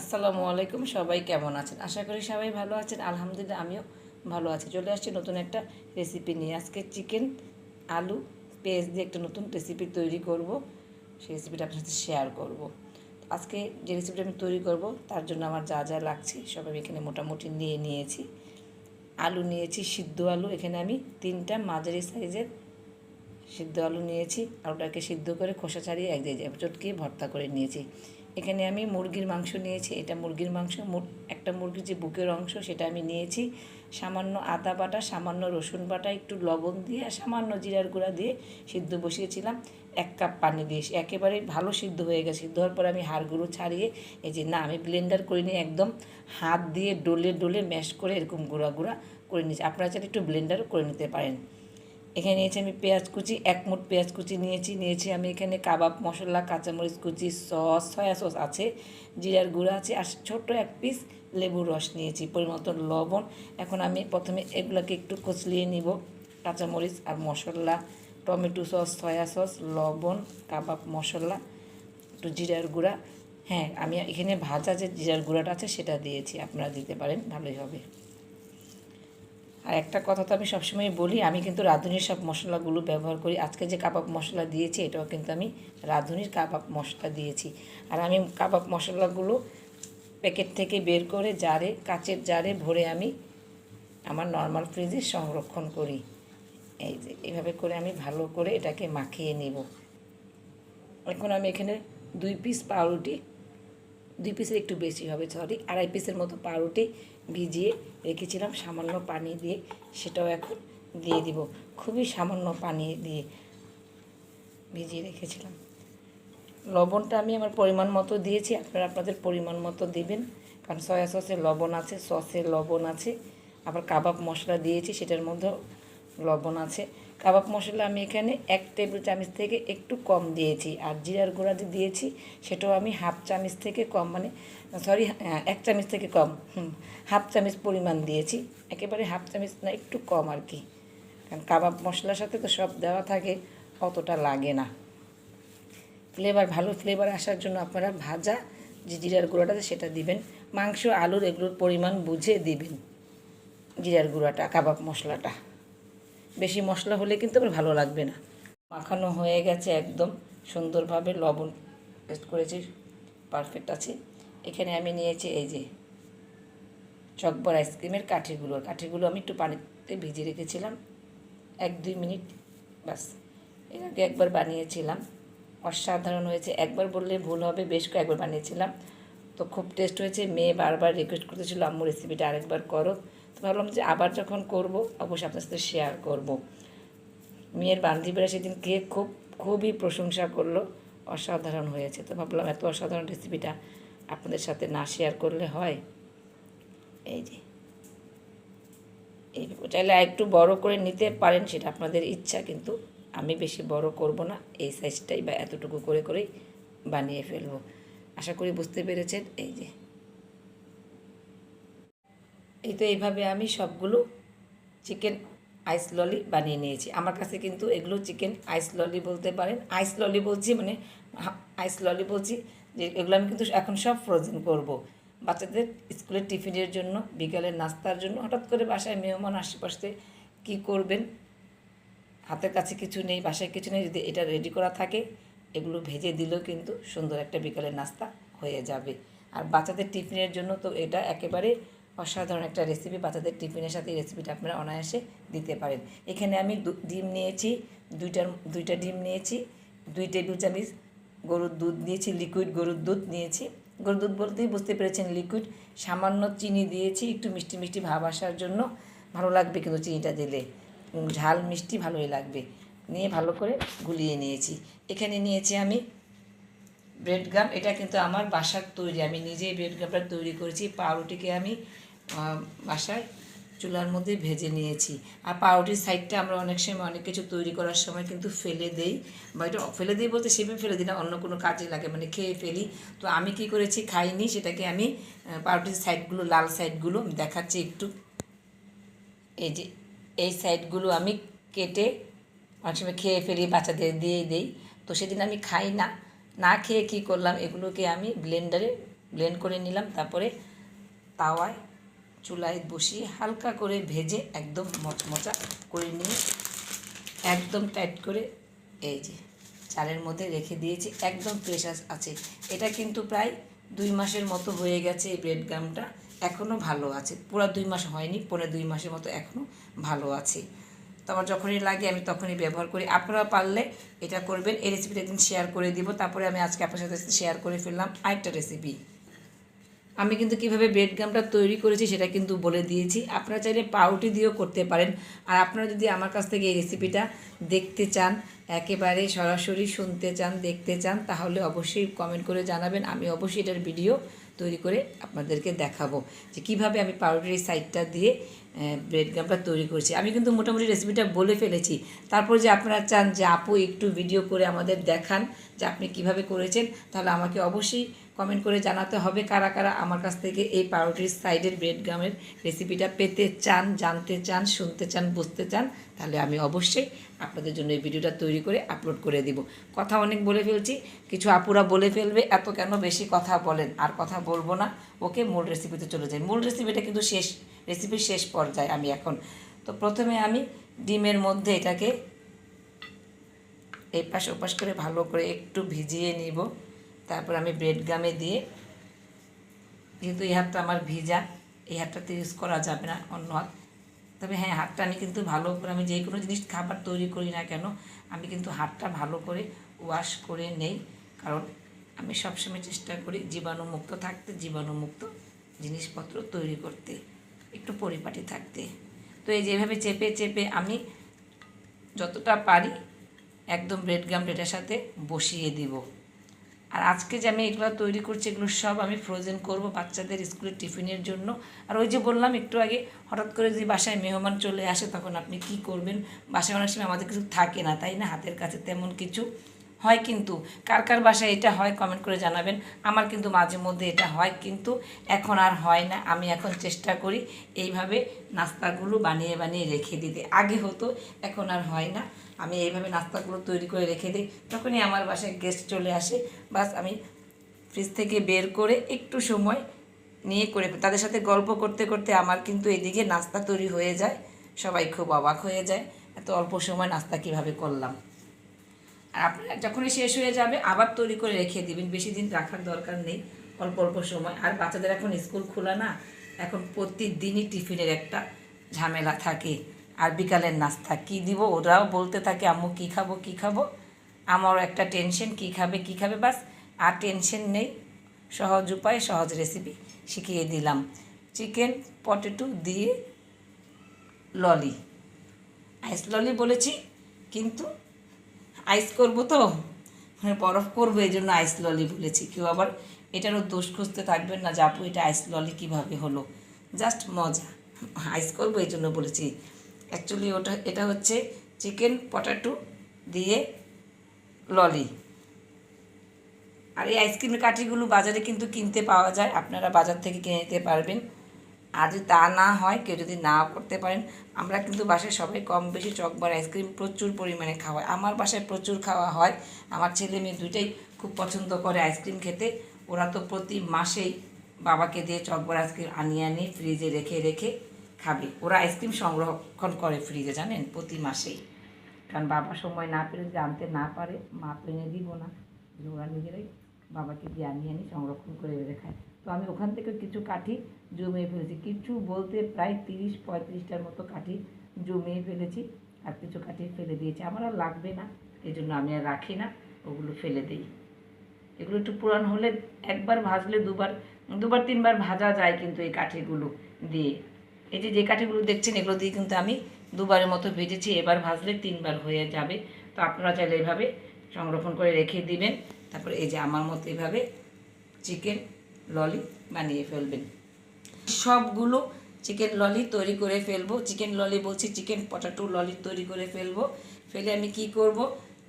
আসসালামু আলাইকুম, সবাই কেমন আছেন? আশা করি সবাই ভালো আছেন। আলহামদুলিল্লাহ, আমিও ভালো আছি। চলে আসছি নতুন একটা রেসিপি নিয়ে। আজকে চিকেন আলু, পেঁয়াজ দিয়ে একটা নতুন রেসিপি তৈরি করব। সেই রেসিপিটা আপনার সাথে শেয়ার করব। আজকে যে রেসিপিটা আমি তৈরি করব, তার জন্য আমার যা যা লাগছে, সব আমি এখানে মোটামুটি নিয়ে নিয়েছি। আলু নিয়েছি, সিদ্ধ আলু। এখানে আমি তিনটা মাঝারি সাইজের সিদ্ধ আলু নিয়েছি। আলুটাকে সিদ্ধ করে খোসা ছাড়িয়ে এক জায়গায় চটকিয়ে ভর্তা করে নিয়েছি। এখানে আমি মুরগির মাংস নিয়েছি, এটা মুরগির মাংস একটা মুরগির যে বুকের অংশ সেটা আমি নিয়েছি। সামান্য আদা বাটা, সামান্য রসুন বাটা, একটু লবণ দিয়ে আর সামান্য জিরার গুঁড়া দিয়ে সিদ্ধ বসিয়েছিলাম। এক কাপ পানি দিয়ে একেবারে ভালো সিদ্ধ হয়ে গেছে। সিদ্ধ হওয়ার পর আমি হাড়গুলো ছাড়িয়ে, এই যে না, আমি ব্লেন্ডার করিনি একদম, হাত দিয়ে ডলে ডলে ম্যাশ করে এরকম গুঁড়া গুঁড়া করে নিয়েছি। আপনারা চাইলে একটু ব্লেন্ডারও করে নিতে পারেন। এখানে নিয়েছি আমি পেঁয়াজ কুচি, এক মুঠ পেঁয়াজ কুচি নিয়েছি নিয়েছি আমি এখানে কাবাব, মশলা, কাঁচামরিচ কুচি, সস, সয়া সস আছে, জিরার গুঁড়া আছে, আর ছোট্ট এক পিস লেবুর রস নিয়েছি, পরিমাণ মতো লবণ। এখন আমি প্রথমে এগুলোকে একটু কচলিয়ে নিব, কাঁচামরিচ আর মশলা, টমেটো সস, সয়া সস, লবণ, কাবাব, মশলা, একটু জিরার গুঁড়া। হ্যাঁ আমি এখানে ভাজা যে জিরার গুঁড়াটা আছে সেটা দিয়েছি, আপনারা দিতে পারেন, ভালোই হবে। আর একটা কথা তো আমি সবসময় বলি, আমি কিন্তু রাঁধুনির সব মশলাগুলো ব্যবহার করি। আজকে যে কাবাব মশলা দিয়েছি, এটাও কিন্তু আমি রাঁধুনির কাবাব মশলা দিয়েছি। আর আমি কাবাব মশলাগুলো প্যাকেট থেকে বের করে জারে, কাচের জারে ভরে আমি আমার নর্মাল ফ্রিজে সংরক্ষণ করি। এই যে, এভাবে করে আমি ভালো করে এটাকে মাখিয়ে নিব। এখন আমি এখানে দুই পিস পাউরুটি, দুই পিসের একটু বেশি হবে সরি আড়াই পিসের মতো পাউরুটি ভিজিয়ে রেখেছিলাম সামান্য পানি দিয়ে, সেটাও এখন দিয়ে দিব। খুবই সামান্য পানি দিয়ে ভিজিয়ে রেখেছিলাম। লবণটা আমি আমার পরিমাণ মতো দিয়েছি, আপনারা আপনাদের পরিমাণ মতো দেবেন, কারণ সয়া সসে লবণ আছে, সসে লবণ আছে, আবার কাবাব মশলা দিয়েছি, সেটার মধ্যেও লবণ আছে। কাবাব মশলা আমি এখানে এক টেবিল চামচ থেকে একটু কম দিয়েছি, আর জিরার গুঁড়া যে দিয়েছি, সেটাও আমি হাফ চামচ থেকে কম মানে সরি এক চামচ থেকে কম হাফ চামচ পরিমাণ দিয়েছি। একেবারে হাফ চামচ না, একটু কম আর কি। কারণ কাবাব মশলার সাথে তো সব দেওয়া থাকে, অতটা লাগে না। ফ্লেভার, ভালো ফ্লেভার আসার জন্য আপনারা ভাজা যে জিরার গুঁড়োটা সেটা দিবেন। মাংস, আলুর এগুলোর পরিমাণ বুঝে দিবেন, জিরার গুঁড়াটা, কাবাব মশলাটা। বেশি মশলা হলে কিন্তু আবার ভালো লাগবে না। মাখানো হয়ে গেছে একদম, সুন্দরভাবে লবণ পেস্ট করেছি পারফেক্ট আছে। এখানে আমি নিয়েছি এই যে চকবর আইসক্রিমের কাঠিগুলো। কাঠিগুলো আমি একটু পানিতে ভিজিয়ে রেখেছিলাম, এক দুই মিনিট বাসের আগে একবার বানিয়েছিলাম, অসাধারণ হয়েছে। একবার বললে ভুল হবে, বেশ কয়েকবার বানিয়েছিলাম। তো খুব টেস্ট হয়েছে। মেয়ে বারবার রিকোয়েস্ট করতেছিল, আম্মু রেসিপিটা আরেকবার করো। তো ভাবলাম যে আবার যখন করব, অবশ্যই আপনার সাথে শেয়ার করব। মেয়ের বান্ধবীরা সেদিন খেয়ে খুব, খুবই প্রশংসা করল। অসাধারণ হয়েছে। তো ভাবলাম এত অসাধারণ রেসিপিটা আপনাদের সাথে না শেয়ার করলে হয়? এই যে। এই চাইলে একটু বড় করে নিতে পারেন, সেটা আপনাদের ইচ্ছা, কিন্তু আমি বেশি বড় করব না। এই সাইজটাই বা এতটুকু করে করেই বানিয়ে ফেলব। আশা করি বুঝতে পেরেছেন? এই যে। এই তো এইভাবে আমি সবগুলো চিকেন আইস ললি বানিয়ে নিয়েছি। আমার কাছে কিন্তু এগুলো চিকেন আইস ললি বলতে পারেন। আইস ললি বলছি মানে আইস ললি বলছি। যে এগুলো আমি কিন্তু এখন সব ফ্রোজেন করব। বাচ্চাদের স্কুলের টিফিনের জন্য বিকালের নাস্তার জন্য, হঠাৎ করে বাসায় মেহমান আশেপাশে কী করবেন? হাতের কাছে কিছু নেই, বাসায় কিছু নেই, যদি এটা রেডি করা থাকে, এগুলো ভেজে দিলেও কিন্তু সুন্দর একটা বিকালের নাস্তা হয়ে যাবে। আর বাচ্চাদের টিফিনের জন্য তো এটা একেবারে অসাধারণ একটা রেসিপি বাচ্চাদের টিফিনের সাথে এই রেসিপিটা আপনারা অনায়াসে দিতে পারেন। এখানে আমি ডিম নিয়েছি, দুইটার, দুইটা ডিম নিয়েছি, দুই টেবিল চামচ গরুর দুধ নিয়েছি লিকুইড গরুর দুধ নিয়েছি। গরুর দুধ বলতেই বুঝতে পেরেছেন লিকুইড সামান্য চিনি দিয়েছি, একটু মিষ্টি মিষ্টি ভাব আসার জন্য। ভালো লাগবে কিন্তু চিনিটা দিলে। ঝাল মিষ্টি ভালোই লাগবে। নিয়ে ভালো করে গুলিয়ে নিয়েছি। এখানে নিয়েছি আমি ব্রেড গাম এটা কিন্তু আমার বাসার তৈরি। আমি নিজেই ব্রেড গামটা তৈরি করেছি। পাউরুটিকে আমি বাসায় চুলার মধ্যে ভেজে নিয়েছি। আর পাউরুটির সাইডটা আমরা অনেক সময় অনেক কিছু তৈরি করার সময় কিন্তু ফেলে দেই। বা এটা ফেলে দিই বলতে সেভাবে ফেলে দিই না, অন্য কোনো কাজে লাগে মানে খেয়ে ফেলি। তো আমি কি করেছি, খাইনি, সেটাকে আমি পাউরুটির সাইডগুলো লাল সাইডগুলো দেখাচ্ছি একটু। এই যে, এই সাইডগুলো আমি কেটে অনেক সময় খেয়ে ফেলি, বাচ্চাদের দিয়ে দিই। তো সেদিন আমি খাই না। না খেয়ে কী করলাম, এগুলোকে আমি ব্লেন্ডারে ব্লেন্ড করে নিলাম, তারপরে তাওয়ায় চুলায় বসিয়ে হালকা করে ভেজে একদম মচমচা করে নিয়ে একদম টাইট করে এই যে চালের মধ্যে রেখে দিয়েছি, একদম ফ্রেশ আছে। এটা কিন্তু প্রায় দুই মাসের মতো হয়ে গেছে এই ব্রেড গামটা এখনও ভালো আছে। পুরো দুই মাস হয়নি পরে দুই মাসের মতো এখনও ভালো আছে। তো আমার যখনই লাগে, আমি তখনই ব্যবহার করি। আপনারা পারলে এটা করবেন। এই রেসিপিটা একদিন শেয়ার করে দিব। তারপরে আমি আজকে আপনার সাথে শেয়ার করে ফেললাম আরেকটা রেসিপি আমি কিন্তু কীভাবে ব্রেড গামটা তৈরি করেছি সেটা কিন্তু বলে দিয়েছি। আপনারা চাইলে পাউটি দিয়েও করতে পারেন। আর আপনারা যদি আমার কাছ থেকে এই রেসিপিটা দেখতে চান, একেবারে সরাসরি শুনতে চান, দেখতে চান, তাহলে অবশ্যই কমেন্ট করে জানাবেন। আমি অবশ্যই এটার ভিডিও তৈরি করে আপনাদেরকে দেখাবো যে কীভাবে আমি পাউডারি সাইডটা দিয়ে ব্রেড গামটা তৈরি করেছি। আমি কিন্তু মোটামুটি রেসিপিটা বলে ফেলেছি। তারপর যে আপনারা চান যে, আপু, একটু ভিডিও করে আমাদের দেখান যে আপনি কীভাবে করেছেন, তাহলে আমাকে অবশ্যই কমেন্ট করে জানাতে হবে কারা কারা আমার কাছ থেকে এই পাউরুটির সাইডের ব্রেড গামের রেসিপিটা পেতে চান, জানতে চান, শুনতে চান, বুঝতে চান, তাহলে আমি অবশ্যই আপনাদের জন্য এই ভিডিওটা তৈরি করে আপলোড করে দিব। কথা অনেক বলে ফেলছি, কিছু আপুরা বলে ফেলবে, এত কেন বেশি কথা বলেন? আর কথা বলব না। ওকে, মূল রেসিপিতে চলে যাই। মূল রেসিপিটা কিন্তু শেষ রেসিপির শেষ পর্যায়ে আমি এখন। তো প্রথমে আমি ডিমের মধ্যে এটাকে এই পাশ ওপাশ করে ভালো করে একটু ভিজিয়ে নিব। তারপর আমি ব্রেড গামে দিয়ে, যেহেতু এই হাতটা আমার ভিজা, এই হাতটাতে ইউজ করা যাবে না, অন্য হাত। তবে হ্যাঁ হাতটা আমি কিন্তু ভালো করে, আমি যে কোনো জিনিস খাবার তৈরি করি না কেন, আমি কিন্তু হাতটা ভালো করে ওয়াশ করে নেই। কারণ আমি সবসময় চেষ্টা করি জীবাণুমুক্ত থাকতে, জীবাণুমুক্ত জিনিসপত্র তৈরি করতে, একটু পরিপাটি থাকতে। তো এই যেভাবে চেপে চেপে আমি যতটা পারি একদম ব্রেড গাম এটার সাথে বসিয়ে দিব। আর আজকে যে আমি এগুলো তৈরি করছি, এগুলো সব আমি ফ্রোজেন করব বাচ্চাদের স্কুলের টিফিনের জন্য। আর ওই যে বললাম একটু আগে, হঠাৎ করে যদি বাসায় মেহমান চলে আসে, তখন আপনি কি করবেন? বাসায় অনেক সময় আমাদের কিছু থাকে না, তাই না? হাতের কাছে তেমন কিছু। হয় কিন্তু, কার কার বাসায় এটা হয় কমেন্ট করে জানাবেন। আমার কিন্তু মাঝে মধ্যে এটা হয় কিন্তু, এখন আর হয় না। আমি এখন চেষ্টা করি এইভাবে নাস্তাগুলো বানিয়ে বানিয়ে রেখে দিতে। আগে হতো, এখন আর হয় না। আমি এইভাবে নাস্তাগুলো তৈরি করে রেখে দিই। তখনই আমার বাসায় গেস্ট চলে আসে। বাস আমি ফ্রিজ থেকে বের করে একটু সময় নিয়ে করে তাদের সাথে গল্প করতে করতে আমার কিন্তু এদিকে নাস্তা তৈরি হয়ে যায়। সবাই খুব অবাক হয়ে যায়। এত অল্প সময় নাস্তা কীভাবে করলাম? আর আপনার যখনই শেষ হয়ে যাবে, আবার তৈরি করে রেখে দিবেন। বেশি দিন রাখার দরকার নেই, অল্প অল্প সময়। আর বাচ্চাদের এখন স্কুল খোলা না, এখন প্রতিদিনই টিফিনের একটা ঝামেলা থাকে, আর বিকালের নাস্তা। কি দিব? ওরাও বলতে থাকে, আম্মু, কী খাব কী খাব? আমারও একটা টেনশন, কী খাবে কী খাবে, বাস। আর টেনশন নেই, সহজ উপায়, সহজ রেসিপি শিখিয়ে দিলাম। চিকেন, পটেটো দিয়ে ললি। আইস ললি বলেছি, কিন্তু আইস করব তো? মানে বরফ করব, এই জন্য আইস ললি বলেছি। কেউ আবার এটারও দোষ খুঁজতে থাকবেন না যে আপু, এটা আইস ললি কীভাবে হলো? জাস্ট মজা। আইস করব, এই জন্য বলেছি। অ্যাকচুয়ালি ওটা, এটা হচ্ছে চিকেন পটাটো দিয়ে ললি আর এই আইসক্রিমের কাঠিগুলো বাজারে কিন্তু কিনতে পাওয়া যায়। আপনারা বাজার থেকে কিনে নিতে পারবেন। আর যদি তা না হয় কেউ যদি না করতে পারেন। আমরা কিন্তু বাসায় সবাই কম বেশি চকবার আইসক্রিম প্রচুর পরিমাণে খাওয়া আমার বাসায় প্রচুর খাওয়া হয়। আমার ছেলে মেয়ে দুইটাই খুব পছন্দ করে আইসক্রিম খেতে। ওরা তো প্রতি মাসেই বাবাকে দিয়ে চকবার আইসক্রিম আনিয়ে আনিয়ে ফ্রিজে রেখে রেখে খাবে। ওরা আইসক্রিম সংরক্ষণ করে ফ্রিজে, জানেন? প্রতি মাসেই। কারণ বাবা সময় না পেলে যদি আনতে না পারে, মা এনে দিব না। ওরা নিজেরাই বাবাকে দিয়ে আনিয়ে আনি সংরক্ষণ করে বেড়ে খায়। তো আমি ওখান থেকে কিছু কাঠি জমিয়ে ফেলেছি। কিছু বলতে প্রায় তিরিশ পঁয়ত্রিশটার মতো কাঠি জমিয়ে ফেলেছি আর কিছু কাঠি ফেলে দিয়েছি। আমার আর লাগবে না এই জন্য আমি আর রাখি না, ওগুলো ফেলে দিই। এগুলো একটু পুরান হলে একবার ভাজলে দুবার দুবার তিনবার ভাজা যায় কিন্তু এই কাঠিগুলো দিয়ে। এই যে যে কাঠিগুলো দেখছেন, এগুলো দিয়ে কিন্তু আমি দুবারের মতো ভেজেছি, এবার ভাজলে তিনবার হয়ে যাবে। তো আপনারা চাইলে এভাবে সংরক্ষণ করে রেখে দিবেন। তারপরে এই যে, আমার মতো এভাবে চিকেন ললি বানিয়ে ফেলবেন। সবগুলো চিকেন ললি তৈরি করে ফেলব। চিকেন ললি বলছি চিকেন পটাটো ললি তৈরি করে ফেলব। ফেলে আমি কি করব?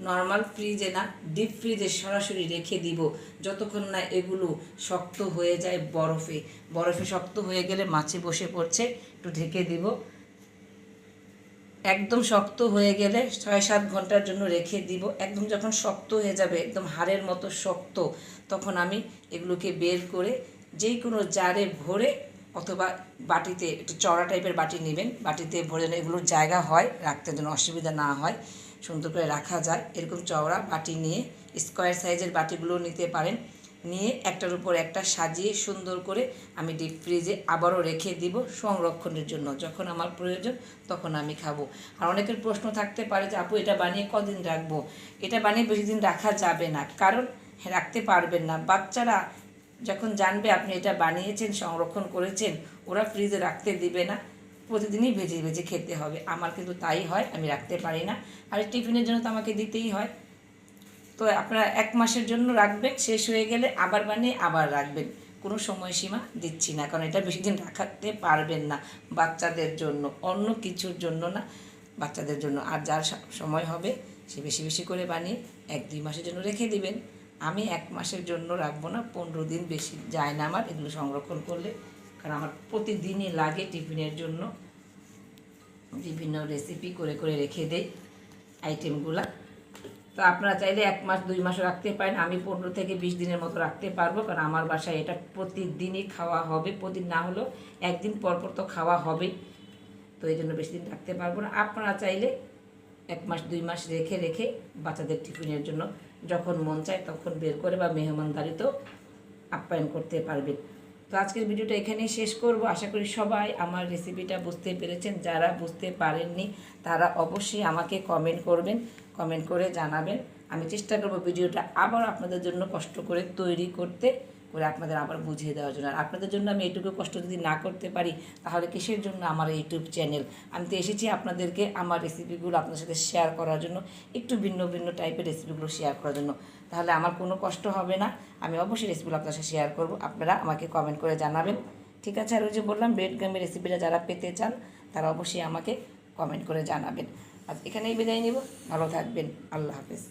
নর্মাল ফ্রিজে না ডিপ ফ্রিজে সরাসরি রেখে দিব। যতক্ষণ না এগুলো শক্ত হয়ে যায় বরফে। বরফে শক্ত হয়ে গেলে মাছে বসে পড়ছে, একটু ঢেকে দিব। একদম শক্ত হয়ে গেলে ছয় সাত ঘণ্টার জন্য রেখে দিব। একদম যখন শক্ত হয়ে যাবে, একদম হাড়ের মতো শক্ত, তখন আমি এগুলোকে বের করে যেই কোনো জারে ভরে অথবা বাটিতে একটু চড়া টাইপের বাটি নেবেন। বাটিতে ভরে এগুলোর জায়গা হয়, রাখতে যেন অসুবিধা না হয়, সুন্দর করে রাখা যায়। এরকম চওড়া বাটি নিয়ে স্কোয়ার সাইজের বাটিগুলো নিতে পারেন। নিয়ে একটার উপর একটা সাজিয়ে সুন্দর করে আমি ডিপ ফ্রিজে আবারও রেখে দিব সংরক্ষণের জন্য। যখন আমার প্রয়োজন, তখন আমি খাব। আর অনেকের প্রশ্ন থাকতে পারে যে, আপু, এটা বানিয়ে কদিন রাখব? এটা বানিয়ে বেশি দিন রাখা যাবে না। কারণ রাখতে পারবেন না। বাচ্চারা যখন জানবে আপনি এটা বানিয়েছেন, সংরক্ষণ করেছেন, ওরা ফ্রিজে রাখতে দিবে না। প্রতিদিনই ভেজে ভেজে খেতে হবে। আমার কিন্তু তাই হয়, আমি রাখতে পারি না। আর টিফিনের জন্য তো আমাকে দিতেই হয়। তো আপনারা এক মাসের জন্য রাখবেন, শেষ হয়ে গেলে আবার বানিয়ে আবার রাখবেন। কোনো সময়সীমা দিচ্ছি না, কারণ এটা বেশি দিন রাখাতে পারবেন না বাচ্চাদের জন্য, অন্য কিছুর জন্য না, বাচ্চাদের জন্য। আর যার সময় হবে, সে বেশি বেশি করে বানিয়ে এক দুই মাসের জন্য রেখে দিবেন। আমি এক মাসের জন্য রাখব না, পনেরো দিন বেশি যায় না আমার এগুলো সংরক্ষণ করলে, কারণ আমার প্রতিদিনই লাগে টিফিনের জন্য। বিভিন্ন রেসিপি করে করে রেখে দেই আইটেমগুলা তো আপনারা চাইলে এক মাস, দুই মাসও রাখতে পারেন। আমি পনেরো থেকে বিশ দিনের মতো রাখতে পারব, কারণ আমার বাসায় এটা প্রতিদিনই খাওয়া হবে। প্রতিদিন না হলেও একদিন পর পর তো খাওয়া হবেই তো এই জন্য বেশি দিন রাখতে পারব না। আপনারা চাইলে এক মাস, দুই মাস রেখে রেখে বাচ্চাদের টিফিনের জন্য যখন মন চায় তখন বের করে বা মেহমানদারিতেও আপ্যায়ন করতে পারবেন। তো আজকের ভিডিওটা এখানেই শেষ করব। আশা করি সবাই আমার রেসিপিটা বুঝতে পেরেছেন। যারা বুঝতে পারেননি, তারা অবশ্যই আমাকে কমেন্ট করবেন। কমেন্ট করে জানাবেন। আমি চেষ্টা করব ভিডিওটা আবার আপনাদের জন্য কষ্ট করে তৈরি করতে, করে আপনাদের আবার বুঝিয়ে দেওয়ার জন্য। আর আপনাদের জন্য আমি এইটুকু কষ্ট যদি না করতে পারি, তাহলে কিসের জন্য আমার ইউটিউব চ্যানেল? আমি তো এসেছি আপনাদেরকে আমার রেসিপিগুলো আপনাদের সাথে শেয়ার করার জন্য, একটু ভিন্ন ভিন্ন টাইপের রেসিপিগুলো শেয়ার করার জন্য। তাহলে আমার কোনো কষ্ট হবে না, আমি অবশ্যই রেসিপিগুলো আপনার সাথে শেয়ার করব, আপনারা আমাকে কমেন্ট করে জানাবেন। ঠিক আছে, আর ওই যে বললাম ব্রেড গামের রেসিপিটা যারা পেতে চান, তারা অবশ্যই আমাকে কমেন্ট করে জানাবেন। আজ এখানেই বিদায় নিব। ভালো থাকবেন। আল্লাহ হাফেজ।